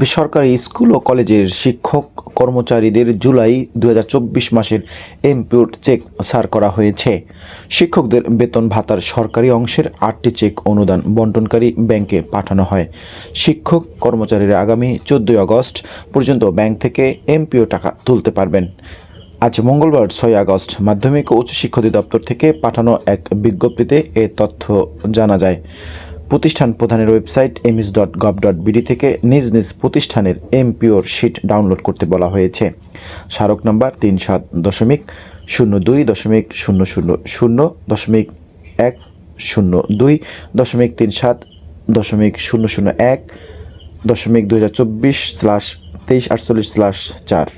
বেসরকারি স্কুল ও কলেজের শিক্ষক কর্মচারীদের জুলাই দু হাজার চব্বিশ মাসের এমপিওর চেক সার করা হয়েছে। শিক্ষকদের বেতন ভাতার সরকারি অংশের আটটি চেক অনুদান বন্টনকারী ব্যাংকে পাঠানো হয়। শিক্ষক কর্মচারীরা আগামী চোদ্দোই আগস্ট পর্যন্ত ব্যাংক থেকে এমপিও টাকা তুলতে পারবেন। আজ মঙ্গলবার ছয় আগস্ট মাধ্যমিক ও উচ্চশিক্ষা অধিদপ্তর থেকে পাঠানো এক বিজ্ঞপ্তিতে এ তথ্য জানা যায়। প্রতিষ্ঠান প্রধানের website MS dot gov dot BD থেকে নিজ নিজ প্রতিষ্ঠানের এমপিওর শিট ডাউনলোড করতে বলা হয়েছে। স্মারক নম্বর তিন সাত দশমিক শূন্য দুই দশমিক শূন্য শূন্য শূন্য দশমিক এক শূন্য দুই দশমিক তিন সাত দশমিক শূন্য শূন্য এক দশমিক দুই হাজার চব্বিশ স্লাশ তেইশ আটচল্লিশ স্লাশ চার।